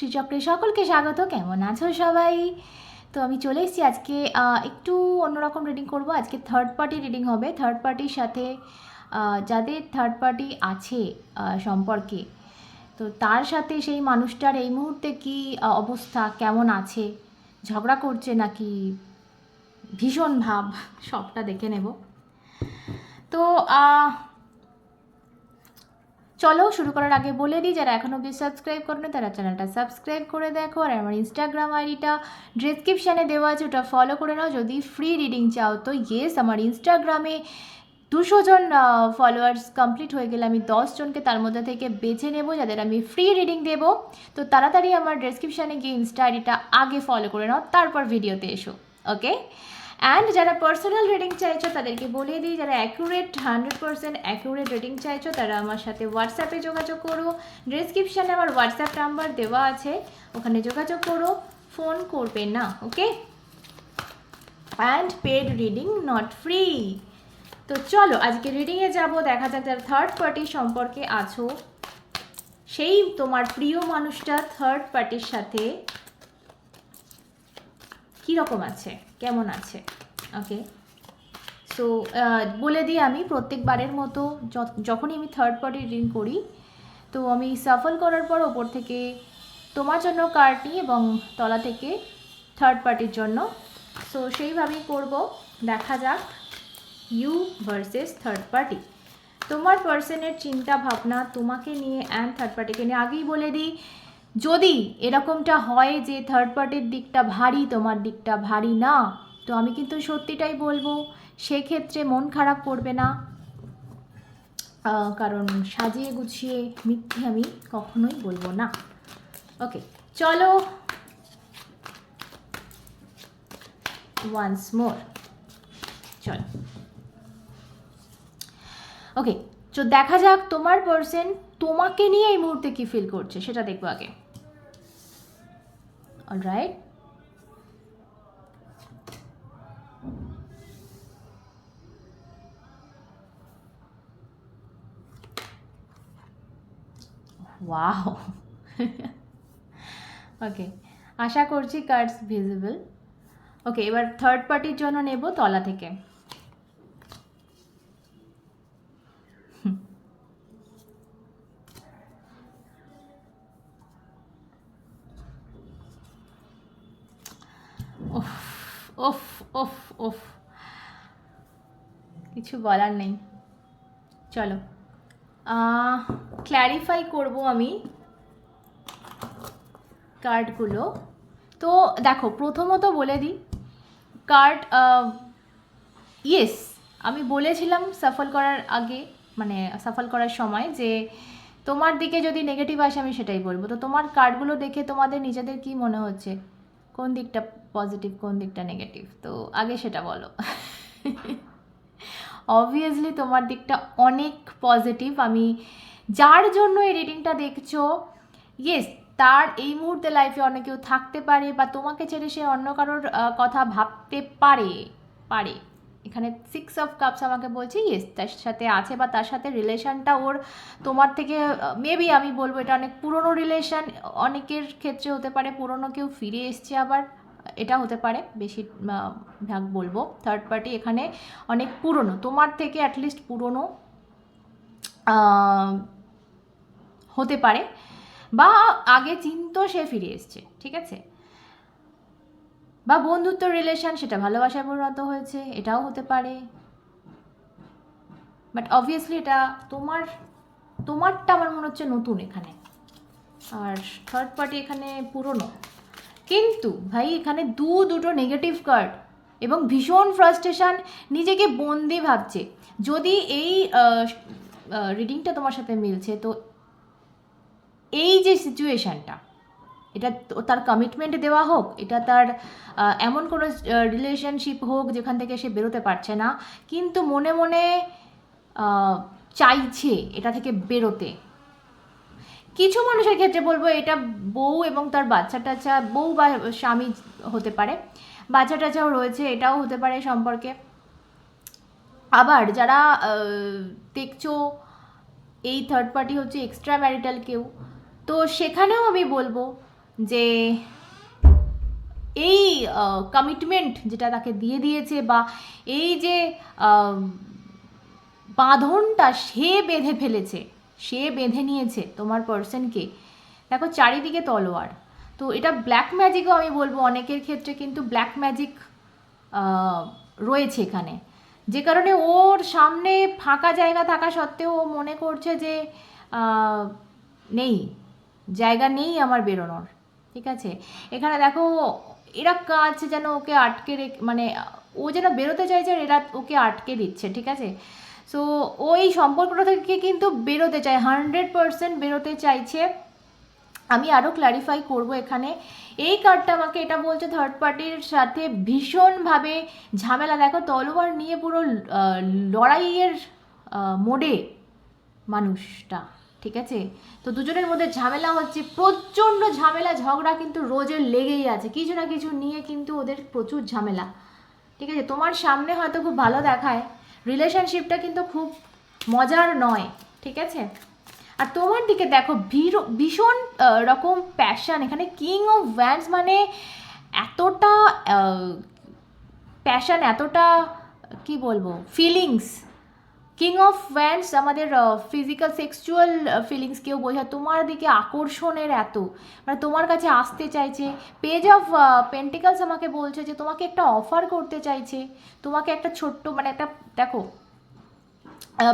শ্রীচক্রে সকলকে স্বাগত। কেমন আছো সবাই? তো আমি চলে এসেছি আজকে একটু অন্যরকম রিডিং করব। আজকে থার্ড পার্টি রিডিং হবে। থার্ড পার্টির সাথে যাদের থার্ড পার্টি আছে সম্পর্কে। তো তার সাথে সেই মানুষটার এই মুহূর্তে কি অবস্থা? কেমন আছে? ঝগড়া করছে নাকি? ভীষণ ভাব। সবটা দেখে নেব। তো চলো শুরু করার আগে বলে দিই, যারা এখনও অব্দি সাবস্ক্রাইব করেনি, তারা চ্যানেলটা সাবস্ক্রাইব করে দেখো। আর আমার ইনস্টাগ্রাম আইডিটা ডিসক্রিপশানে দেওয়া আছে, ওটা ফলো করে নাও। যদি ফ্রি রিডিং চাও তো ইয়েস আমার ইনস্টাগ্রামে দুশো জন ফলোয়ার্স কমপ্লিট হয়ে গেলে আমি দশ জনকে তার মধ্যে থেকে বেছে নেব, যাদের আমি ফ্রি রিডিং দেবো। তো তাড়াতাড়ি আমার ডেসক্রিপশানে গিয়ে ইনস্টা আইডিটা আগে ফলো করে নাও, তারপর ভিডিওতে এসো ওকে অ্যান্ড যারা পার্সোনাল রিডিং চাইছো, তাদেরকে বলে দিই, যারা accurate hundred percent accurate reading চাইছো, তারা আমার সাথে হোয়াটসঅ্যাপে যোগাযোগ করো। ডিসক্রিপশানে আমার হোয়াটসঅ্যাপ নাম্বার দেওয়া আছে, ওখানে যোগাযোগ করো। ফোন করবে না okay and paid reading not free তো চলো, আজকে রিডিংয়ে যাব, দেখা যাক যারা থার্ড পার্টি সম্পর্কে আছো, সেই তোমার প্রিয় মানুষটা থার্ড পার্টির সাথে কীরকম আছে? কেমন আছে? ওকে সো বলে দিই আমি, প্রত্যেকবারের মতো যখনই আমি থার্ড পার্টি রিডিং করি, তো আমি সাফল করার পর ওপর থেকে তোমার জন্য নিই এবং তলা থেকে থার্ড পার্টির জন্য। সো সেইভাবেই করব। দেখা যাক। ইউ ভার্সেস থার্ড পার্টি তোমার পার্সনের চিন্তা ভাবনা তোমাকে নিয়ে অ্যান্ড থার্ড পার্টিকে নিয়ে। আগেই বলে দিই যদি এরকমটা হয় যে থার্ড পার্টির দিকটা ভারী, তোমার দিকটা ভারী না, তো আমি কিন্তু সত্যিটাই বলব, সেক্ষেত্রে মন খারাপ করবে না। কারণ সাজিয়ে গুছিয়ে মিথ্যে আমি কখনোই বলব না। ওকে চলো। ওয়ান্স মোর চলো। ওকে তো দেখা যাক তোমার পার্সন তোমাকে নিয়ে এই মুহূর্তে কি ফিল করছে? সেটা দেখব আগে। অলরাইট ওয়াও ওকে আশা করছি কার্ডস ভিজিবল ওকে এবার থার্ড পার্টির জন্য নেব তলা থেকে। ওফ ওফ ওফ। কিছু বলার নেই। চলো। ক্ল্যারিফাই করব আমি কার্ডগুলো তো দেখো, প্রথমত বলে দিই কার্ড ইয়েস আমি বলেছিলাম সফল করার আগে মানে সফল করার সময় যে তোমার দিকে যদি নেগেটিভ আসে আমি সেটাই বলব। তো তোমার কার্ডগুলো দেখে তোমাদের নিজেদের কি মনে হচ্ছে? কোন দিকটা পজিটিভ কোন দিকটা নেগেটিভ তো আগে সেটা বলো। অবভিয়াসলি তোমার দিকটা অনেক পজিটিভ আমি যার জন্য এই রিডিংটা দেখছ ইয়েস তার এই মুহূর্তে লাইফে অন্য কেউ থাকতে পারে বা তোমাকে ছেড়ে সে অন্য কারোর কথা ভাবতে পারে পারে। এখানে সিক্স অফ কাপস আমাকে বলছে ইয়েস তার সাথে আছে বা তার সাথে রিলেশনটা ওর, তোমার থেকে মেবি আমি বলব এটা অনেক পুরনো রিলেশন অনেকের ক্ষেত্রে হতে পারে পুরনো, কেউ ফিরে এসছে আবার, এটা হতে পারে, বেশি ভাগ বলব থার্ড পার্টি এখানে অনেক পুরনো, তোমার থেকে অ্যাটলিস্ট পুরনো হতে পারে, বা আগে চিনতো সে ফিরে এসছে, ঠিক আছে? বা বন্ধুত্ব রিলেশন সেটা ভালোবাসায় পরিণত হয়েছে, এটাও হতে পারে। বাট অবভিয়াসলি এটা তোমার, তোমারটা আমার মনে হচ্ছে নতুন এখানে। আর থার্ড পার্টি এখানে পুরনো। কিন্তু ভাই, এখানে দু, দুটো নেগেটিভ কার্ড এবং ভীষণ ফ্রাস্ট্রেশন নিজেকে বন্দি ভাবছে। যদি এই রিডিংটা তোমার সাথে মিলছে, তো এই যে সিচুয়েশানটা এটা তার কমিটমেন্ট দেওয়া হোক, এটা তার এমন কোনো রিলেশনশিপ হোক যেখান থেকে সে বেরোতে পারছে না, কিন্তু মনে মনে চাইছে এটা থেকে বেরোতে। কিছু মানুষের ক্ষেত্রে বলব এটা বউ এবং তার বাচ্চা টাচ্চা বউ বা স্বামী হতে পারে বাচ্চা টাচ্চাও রয়েছে, এটাও হতে পারে সম্পর্কে। আবার যারা দেখছ, এই থার্ড পার্টি হচ্ছে এক্সট্রা ম্যারিটাল কেউ, তো সেখানেও আমি বলব যে এই কমিটমেন্ট যেটা তাকে দিয়ে দিয়েছে বা এই যে বাঁধনটা সে বেঁধে ফেলেছে, সে বেঁধে নিয়েছে তোমার পার্সনকে দেখো চারিদিকে তলোয়ার। তো এটা ব্ল্যাক ম্যাজিকও আমি বলব, অনেকের ক্ষেত্রে কিন্তু ব্ল্যাক ম্যাজিক রয়েছে এখানে। যে কারণে ওর সামনে ফাঁকা জায়গা থাকা সত্ত্বেও ও মনে করছে যে নেই, জায়গা নেই আমার বেরোনোর। ঠিক আছে? এখানে দেখো, এরা কাজ যেন ওকে আটকে রেখে মানে ও যেন বেরোতে চাইছে, আর এরা ওকে আটকে দিচ্ছে, ঠিক আছে? সো ওই সম্পর্কটা থেকে কিন্তু বেরোতে চায় হান্ড্রেড পারসেন্ট বেরোতে চাইছে। আমি আরও ক্ল্যারিফাই করব এখানে। এই কার্ডটা আমাকে এটা বলছে থার্ড পার্টির সাথে ভীষণভাবে ঝামেলা। দেখো, তলোয়ার নিয়ে পুরো লড়াইয়ের মোডে মানুষটা। ঠিক আছে? তো দুজনের মধ্যে ঝামেলা হচ্ছে, প্রচণ্ড ঝামেলা, ঝগড়া কিন্তু রোজের লেগেই আছে। কিছু না কিছু নিয়ে কিন্তু ওদের প্রচুর ঝামেলা। ঠিক আছে? তোমার সামনে হয়তো খুব ভালো দেখায় রিলেশনশিপটা কিন্তু খুব মজার নয়। ঠিক আছে? আর তোমার দিকে দেখো ভীষণ রকম প্যাশন এখানে কিং অফ ভ্যান্স মানে এতটা প্যাশন এতটা, কি বলব ফিলিংস কিং অফ ভ্যান্স আমাদের ফিজিক্যাল সেক্সুয়াল ফিলিংস কেউ বোঝায় তোমার দিকে আকর্ষণের এত। মানে তোমার কাছে আসতে চাইছে। পেজ অফ পেন্টিকালস আমাকে বলছে যে তোমাকে একটা অফার করতে চাইছে। তোমাকে একটা ছোট্ট মানে একটা, দেখো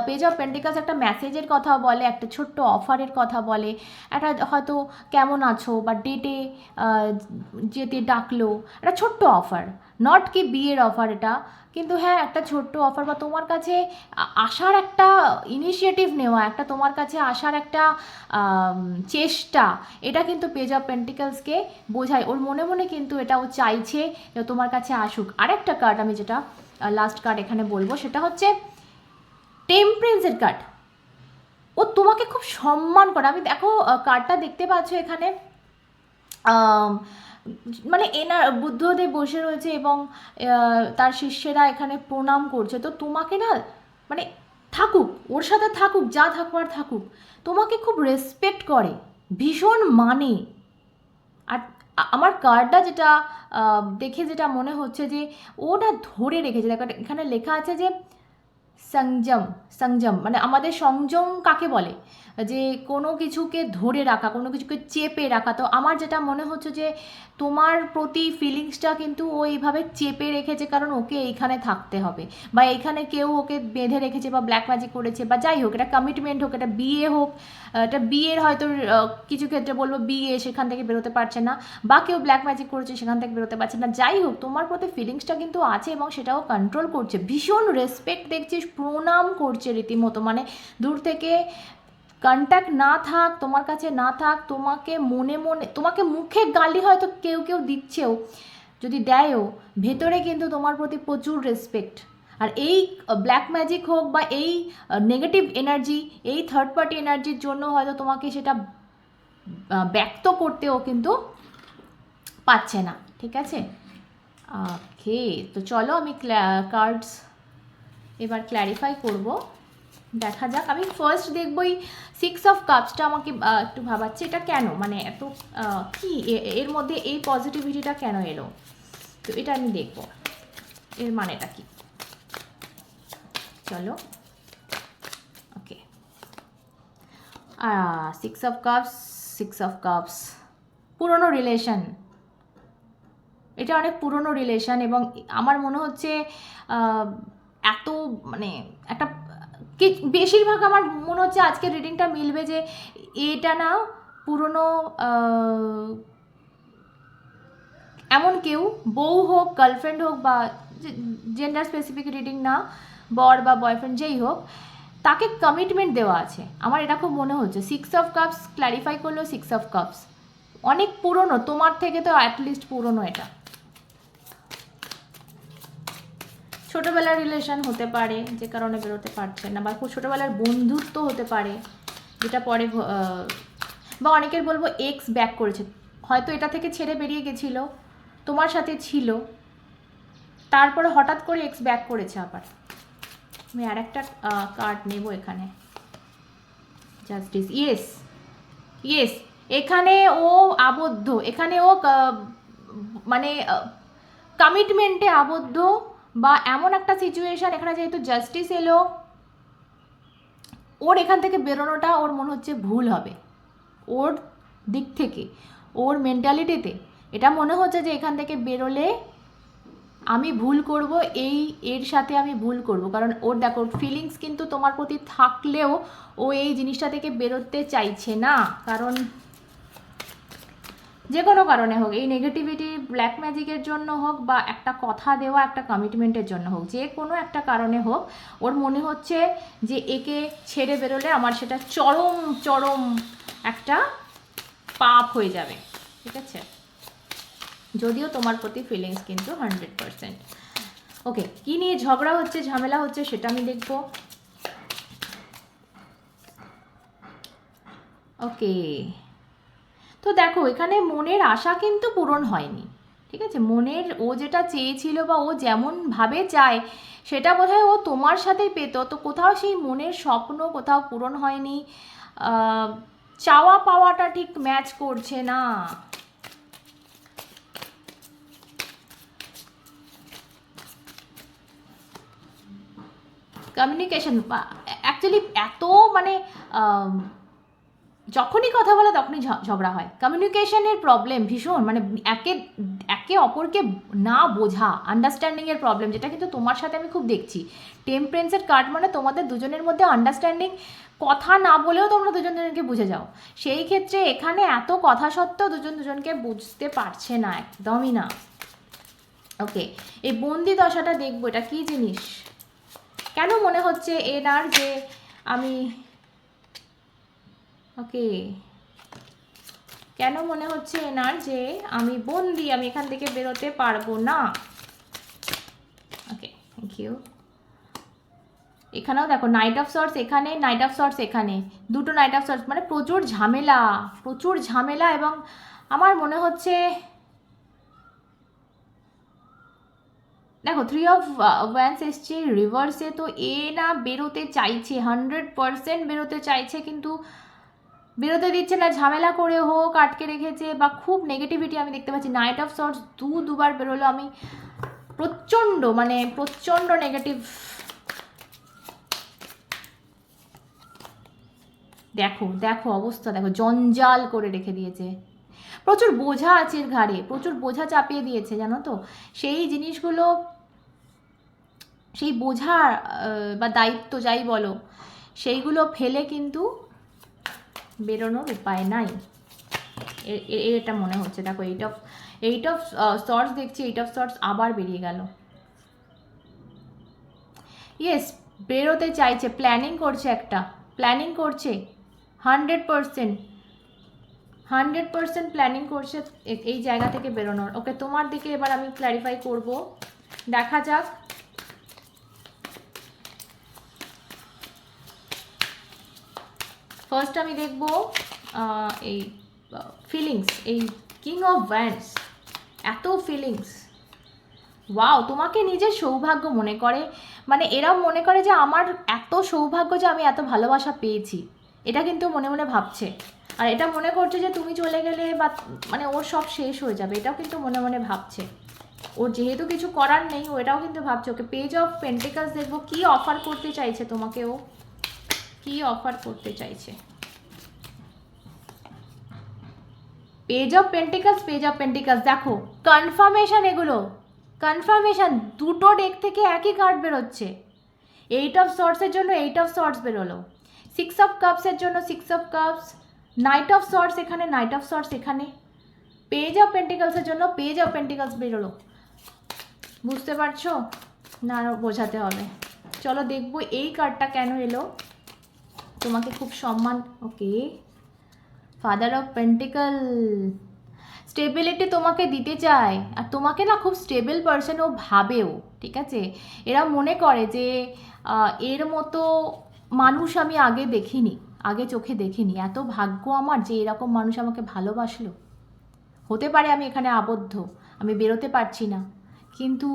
পেজ অফ পেন্টিকালস একটা মেসেজের কথা বলে, একটা ছোট্ট অফারের কথা বলে। একটা হয়তো কেমন আছো বা ডেটে যেতে ডাকলো, একটা ছোট্ট অফার নট কি বিয়ের অফার এটা, কিন্তু হ্যাঁ একটা ছোট্ট অফার বা তোমার কাছে আসার একটা ইনিশিয়েটিভ নেওয়া, একটা তোমার কাছে আসার একটা চেষ্টা, এটা কিন্তু পেজ অফ পেন্টিকালসকে বোঝায়। ওর মনে মনে কিন্তু এটা ও চাইছে যে তোমার কাছে আসুক। আরেকটা কার্ড আমি যেটা লাস্ট কার্ড এখানে বলব, সেটা হচ্ছে টেম্পারেন্সের কার্ড ও তোমাকে খুব সম্মান করে। আমি দেখো কার্ডটা দেখতে পাচ্ছ এখানে। মানে এনার বুদ্ধদেব বসে রয়েছে এবং তার শিষ্যেরা এখানে প্রণাম করছে। তো তোমাকে না মানে থাকুক, ওর সাথে থাকুক, যা থাকবার থাকুক, তোমাকে খুব রেসপেক্ট করে, ভীষণ মানে। আর আমার কার্ডটা যেটা দেখে যেটা মনে হচ্ছে যে ওটা ধরে রেখেছে। এখানে লেখা আছে যে সংযম সংযম মানে আমাদের সংযম কাকে বলে? যে কোনো কিছুকে ধরে রাখা, কোনো কিছুকে চেপে রাখা। তো আমার যেটা মনে হচ্ছে যে তোমার প্রতি ফিলিংসটা কিন্তু ও এইভাবে চেপে রেখেছে কারণ ওকে এইখানে থাকতে হবে। বা এইখানে কেউ ওকে বেঁধে রেখেছে বা ব্ল্যাক ম্যাজিক করেছে বা যাই হোক, এটা কমিটমেন্ট হোক, এটা বিয়ে হোক, এটা বিয়ের হয়তো কিছু ক্ষেত্রে বলব বিয়ে সেখান থেকে বেরোতে পারছে না বা কেউ ব্ল্যাক ম্যাজিক করেছে সেখান থেকে বেরোতে পারছে না। যাই হোক, তোমার প্রতি ফিলিংসটা কিন্তু আছে এবং সেটাও কন্ট্রোল করছে। ভীষণ রেসপেক্ট দেখছিস, প্রণাম করছে রীতিমতো। মানে দূর থেকে কন্ট্যাক্ট না থাক, তোমার কাছে না থাক, তোমাকে মনে মনে, তোমাকে মুখে গালি হয়তো কেউ কেউ দিচ্ছেও, যদি দেয়ও, ভেতরে কিন্তু তোমার প্রতি প্রচুর রেসপেক্ট আর এই ব্ল্যাক ম্যাজিক হোক বা এই নেগেটিভ এনার্জি এই থার্ড পার্টি এনার্জির জন্য হয়তো তোমাকে সেটা ব্যক্ত করতেও কিন্তু পাচ্ছে না, ঠিক আছে? ওকে তো চলো আমি কার্ডস এবার ক্ল্যারিফাই করব। দেখা যাক। আমি ফার্স্ট দেখব দেখবই সিক্স অফ কাপসটা আমাকে একটু ভাবাচ্ছে এটা কেন? মানে এত কি? এর মধ্যে এই পজিটিভিটিটা কেন এলো? তো এটা আমি দেখব। এর মানেটা কি? চলো। Okay six of cups six of cups পুরনো রিলেশন এটা অনেক পুরনো রিলেশন এবং আমার মনে হচ্ছে এত মানে একটা বেশিরভাগ আমার মনে হচ্ছে আজকের রিডিংটা মিলবে যে এটা না পুরনো এমন কেউ, বউ হোক গার্লফ্রেন্ড হোক বা জেন্ডার স্পেসিফিক রিডিং না, বর বা বয়ফ্রেন্ড যেই হোক, তাকে কমিটমেন্ট দেওয়া আছে। আমার এটা খুব মনে হচ্ছে। সিক্স অফ কাপস ক্ল্যারিফাই করল সিক্স অফ কাপস অনেক পুরনো, তোমার থেকে তো অ্যাটলিস্ট পুরনো এটা। ছোটোবেলার রিলেশন হতে পারে, যে কারণে বেরোতে পারছে না, বা খুব ছোটোবেলার বন্ধুত্ব হতে পারে, যেটা পরে বা অনেকের বলব এক্স ব্যাক করেছে। হয়তো এটা থেকে ছেড়ে বেরিয়ে গেছিল, তোমার সাথে ছিল, তারপরে হঠাৎ করে এক্স ব্যাক করেছে আবার। আমি আর একটা কার্ড নেব এখানে। জাস্টিস ইয়েস ইয়েস এখানে ও আবদ্ধ, এখানে ও মানে কমিটমেন্টে আবদ্ধ বা এমন একটা সিচুয়েশন এখানে যেহেতু জাস্টিস এলো, ওর এখান থেকে বেরোনোটা ওর মনে হচ্ছে ভুল হবে। ওর দিক থেকে, ওর মেন্টালিটিতে এটা মনে হচ্ছে যে এখান থেকে বেরোলে আমি ভুল করব, এই, এর সাথে আমি ভুল করব। কারণ ওর দেখো ফিলিংস কিন্তু তোমার প্রতি থাকলেও ও এই জিনিসটা থেকে বেরোতে চাইছে না। কারণ যে কোনো কারণে হোক, এই নেগেটিভিটি ব্ল্যাক ম্যাজিকের জন্য হোক বা একটা কথা দেওয়া, একটা কমিটমেন্টের জন্য হোক, যে কোনো একটা কারণে হোক, ওর মনে হচ্ছে যে একে ছেড়ে বেরোলে আমার সেটা চরম চরম একটা পাপ হয়ে যাবে, ঠিক আছে? যদিও তোমার প্রতি ফিলিংস কিন্তু হান্ড্রেড পারসেন্ট ওকে কী নিয়ে ঝগড়া হচ্ছে, ঝামেলা হচ্ছে সেটা আমি দেখব। ওকে তো দেখো, এখানে মনের আশা কিন্তু পূরণ হয়নি, ঠিক আছে? মনের ও যেটা চেয়েছিল বা ও যেমনভাবে চায়, সেটা বোধহয় ও তোমার সাথেই পেত। তো কোথাও সেই মনের স্বপ্ন কোথাও পূরণ হয়নি। চাওয়া পাওয়াটা ঠিক ম্যাচ করছে না। কমিউনিকেশন অ্যাকচুয়ালি এত মানে যখনই কথা বলে তখনই ঝগড়া হয়। কমিউনিকেশনের প্রবলেম ভীষণ মানে একে একে অপরকে না বোঝা আন্ডারস্ট্যান্ডিংয়ের প্রবলেম যেটা কিন্তু তোমার সাথে আমি খুব দেখছি। টেম্পারেন্সের কার্ড মানে তোমাদের দুজনের মধ্যে আন্ডারস্ট্যান্ডিং কথা না বলেও তোমরা দুজন দুজনকে বুঝে যাও। সেই ক্ষেত্রে এখানে এত কথা সত্ত্বেও দুজন দুজনকে বুঝতে পারছে না, একদমই না। ওকে এই বন্দি দশাটা দেখব, এটা কী জিনিস? কেন মনে হচ্ছে এনার যে আমি ওকে। কেন মনে হচ্ছে এনার যে আমি বন্দি, আমি এখান থেকে বেরোতে পারব না? ওকে থ্যাংক ইউ এখানেও দেখো নাইট অফ শর্টস এখানে নাইট অফ শর্টস এখানে। দুটো নাইট অফ শর্টস মানে প্রচুর ঝামেলা প্রচুর ঝামেলা এবং আমার মনে হচ্ছে দেখো থ্রি অফ ওয়ান্স এসছে রিভার্সে তো এ না বেরোতে চাইছে হান্ড্রেড পারসেন্ট বেরোতে চাইছে, কিন্তু বেরোতে দিচ্ছে না, ঝামেলা করে হোক, আটকে রেখেছে বা খুব নেগেটিভিটি আমি দেখতে পাচ্ছি। নাইট অফ শর্টস দু, দুবার বেরোলো। আমি প্রচণ্ড মানে প্রচণ্ড নেগেটিভ দেখো দেখো অবস্থা, দেখো, জঞ্জাল করে রেখে দিয়েছে। প্রচুর বোঝা আছে ঘাড়ে, প্রচুর বোঝা চাপিয়ে দিয়েছে, জানো তো? সেই জিনিসগুলো, সেই বোঝা বা দায়িত্ব যাই বলো, সেইগুলো ফেলে কিন্তু বেরোনোর উপায় নাই। এটা মনে হচ্ছে। দেখো eight of eight of swords দেখছি এইট অফ শর্টস আবার বেরিয়ে গেল। ইয়েস বেরোতে চাইছে প্ল্যানিং করছে একটা। প্ল্যানিং করছে। Hundred percent hundred percent planning করছে এই জায়গা থেকে বেরোনোর। ওকে তোমার দিকে এবার আমি ক্ল্যারিফাই করব। দেখা যাক। ফার্স্ট আমি দেখব এই ফিলিংস এই কিং অফ ভ্যান্ডস এত ফিলিংস ওয়াও তোমাকে নিজের সৌভাগ্য মনে করে। মানে এরাও মনে করে যে আমার এত সৌভাগ্য যে আমি এত ভালোবাসা পেয়েছি। এটা কিন্তু মনে মনে ভাবছে। আর এটা মনে করছে যে তুমি চলে গেলে বা মানে ওর সব শেষ হয়ে যাবে। এটাও কিন্তু মনে মনে ভাবছে। ওর যেহেতু কিছু করার নেই, ও এটাও কিন্তু ভাবছে। ওকে পেজ অফ পেন্টিকালস দেখব। কি অফার করতে চাইছে তোমাকে ও কি অফার করতে চাইছে? Page of pentacles page of pentacles দেখো কনফার্মেশন এগুলো। কনফার্মেশন দুটো ডেক থেকে একই কার্ড বেরোচ্ছে। এইট অফ শর্টসের জন্য এইট অফ শর্টস বেরোলো। সিক্স অফ কাপসের জন্য six of cups knight of swords এখানে নাইট অফ শর্টস এখানে। পেজ অফ পেন্টিকালসের জন্য পেজ অফ পেন্টিকালস বেরোলো। বুঝতে পারছ? না বোঝাতে হবে। চলো দেখব এই কার্ডটা কেন এলো। তোমাকে খুব সম্মান, okay? Father of pentacle stability তোমাকে দিতে চায়। আর তোমাকে না খুব স্টেবল পারসন ও ভাবেও, ঠিক আছে? এরা মনে করে যে এর মতো মানুষ আমি আগে দেখিনি, আগে চোখে দেখিনি। এত ভাগ্য আমার যে এরকম মানুষ আমাকে ভালোবাসলো। হতে পারে আমি এখানে আবদ্ধ, আমি বেরোতে পারছি না। কিন্তু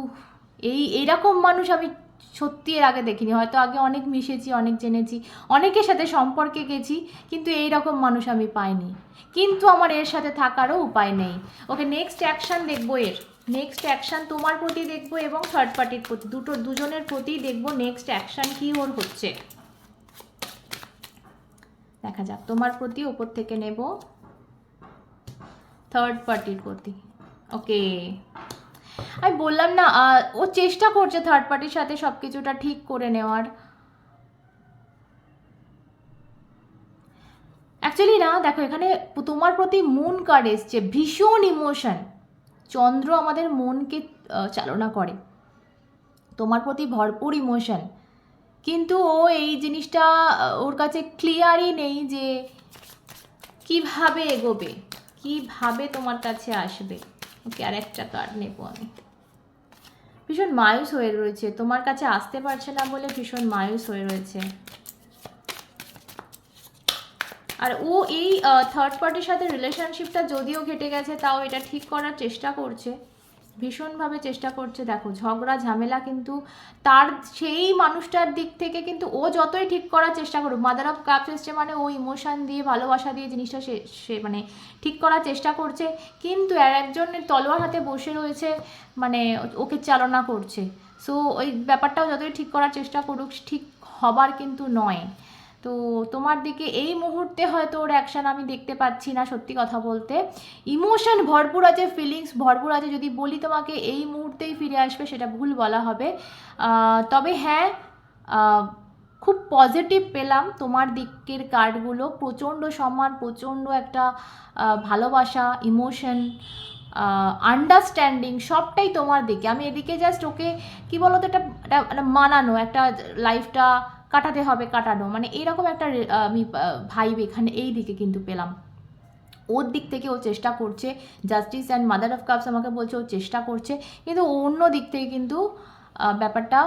এই এরকম মানুষ আমি সত্যি এর আগে দেখিনি, হয়তো আগে অনেক মিশেছি, অনেক জেনেছি, অনেকের সাথে সম্পর্কে গেছি, কিন্তু এই রকম মানুষ আমি পাইনি। কিন্তু আমার এর সাথে থাকারও উপায় নেই। ওকে নেক্সট অ্যাকশন দেখব এর। নেক্সট অ্যাকশন তোমার প্রতি দেখব এবং থার্ড পার্টির প্রতি, দুটো, দুজনের প্রতি দেখব নেক্সট অ্যাকশন কি ওর হচ্ছে। দেখা যাক, তোমার প্রতি ওপর থেকে নেব থার্ড পার্টির প্রতি। ওকে আমি বললাম না ও চেষ্টা করছে থার্ড পার্টির সাথে সব কিছুটা ঠিক করে নেওয়ার। অ্যাকচুয়ালি না, দেখো এখানে তোমার প্রতি মুন কার্ড এসছে? ভীষণ ইমোশন চন্দ্র আমাদের মনকে চালনা করে। তোমার প্রতি ভরপুর ইমোশন কিন্তু ও এই জিনিসটা ওর কাছে ক্লিয়ারই নেই যে কীভাবে এগোবে, কীভাবে তোমার কাছে আসবে। ওকে আর একটা কার্ড নেব আমি। ভীষণ মায়ুস হয়ে রয়েছে। তোমার কাছে আসতে পারছে না বলে ভীষণ মায়ুস হয়ে রয়েছে। আর ও এই থার্ড পার্টির সাথে রিলেশনশিপটা যদিও ঘেটে গেছে, তাও এটা ঠিক করার চেষ্টা করছে। ভীষণভাবে চেষ্টা করছে। দেখো, ঝগড়া, ঝামেলা কিন্তু তার সেই মানুষটার দিক থেকে কিন্তু ও যতই ঠিক করার চেষ্টা করুক মাদার অফ কাপ এসছে মানে ও ইমোশন দিয়ে, ভালোবাসা দিয়ে জিনিসটা সে মানে ঠিক করার চেষ্টা করছে। কিন্তু আর একজনের তলোয়ার হাতে বসে রয়েছে মানে ওকে চালনা করছে। সো ওই ব্যাপারটাও যতই ঠিক করার চেষ্টা করুক, ঠিক হবার কিন্তু নয়। তো তোমার দিকে এই মুহূর্তে হয়তো ওর অ্যাকশন আমি দেখতে পাচ্ছি না, সত্যি কথা বলতে। ইমোশন ভরপুর আছে ফিলিংস ভরপুর আছে। যদি বলি তোমাকে, এই মুহূর্তেই ফিরে আসবে সেটা ভুল বলা হবে। তবে হ্যাঁ খুব পজিটিভ পেলাম তোমার দিকের কার্ডগুলো প্রচণ্ড সম্মান, প্রচণ্ড একটা ভালোবাসা ইমোশন আন্ডারস্ট্যান্ডিং সবটাই তোমার দিকে। আমি এদিকে জাস্ট ওকে, কী বলতো, একটা একটা মানানো, একটা লাইফটা কাটাতে হবে কাটানো। মানে এইরকম একটা আমি ভাইব এখানে এই দিকে কিন্তু পেলাম। ওর দিক থেকে ও চেষ্টা করছে justice and mother of cups আমাকে বলছে ও চেষ্টা করছে, কিন্তু অন্য দিক থেকে কিন্তু ব্যাপারটা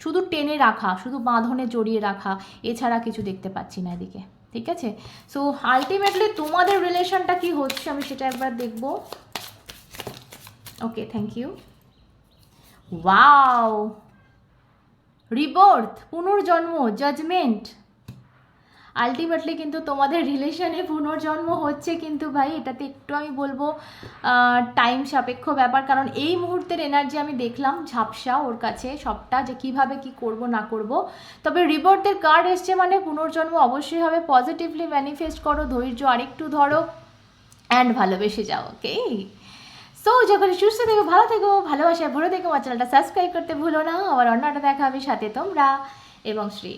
শুধু টেনে রাখা, শুধু বাঁধনে জড়িয়ে রাখা, এছাড়া কিছু দেখতে পাচ্ছি না এদিকে। ঠিক আছে? সো আলটিমেটলি তোমাদের রিলেশনটা কি হচ্ছে আমি সেটা একবার দেখব। Okay thank you wow rebirth পুনর্জন্ম জাজমেন্ট আলটিমেটলি কিন্তু তোমাদের রিলেশনে পুনর্জন্ম হচ্ছে কিন্তু ভাই, এটাতে একটু আমি বলব টাইম সাপেক্ষ ব্যাপার। কারণ এই মুহূর্তের এনার্জি আমি দেখলাম, ঝাপসা ওর কাছে সবটা যে কীভাবে কি করব, না করব। তবে রিবার্থের কার্ড এসছে মানে পুনর্জন্ম অবশ্যই হবে। পজিটিভলি ম্যানিফেস্ট করো, ধৈর্য আরেকটু ধরো। অ্যান্ড ভালোবেসে যাও ওকে সো যখন সুস্থ থেকো, ভালো থেকো ভালোবাসায় ভরে থেকো, আমার চ্যানেলটা সাবস্ক্রাইব করতে ভুলো না। আবার অন্যটা দেখা হবে সাথে তোমরা এবং শ্রী।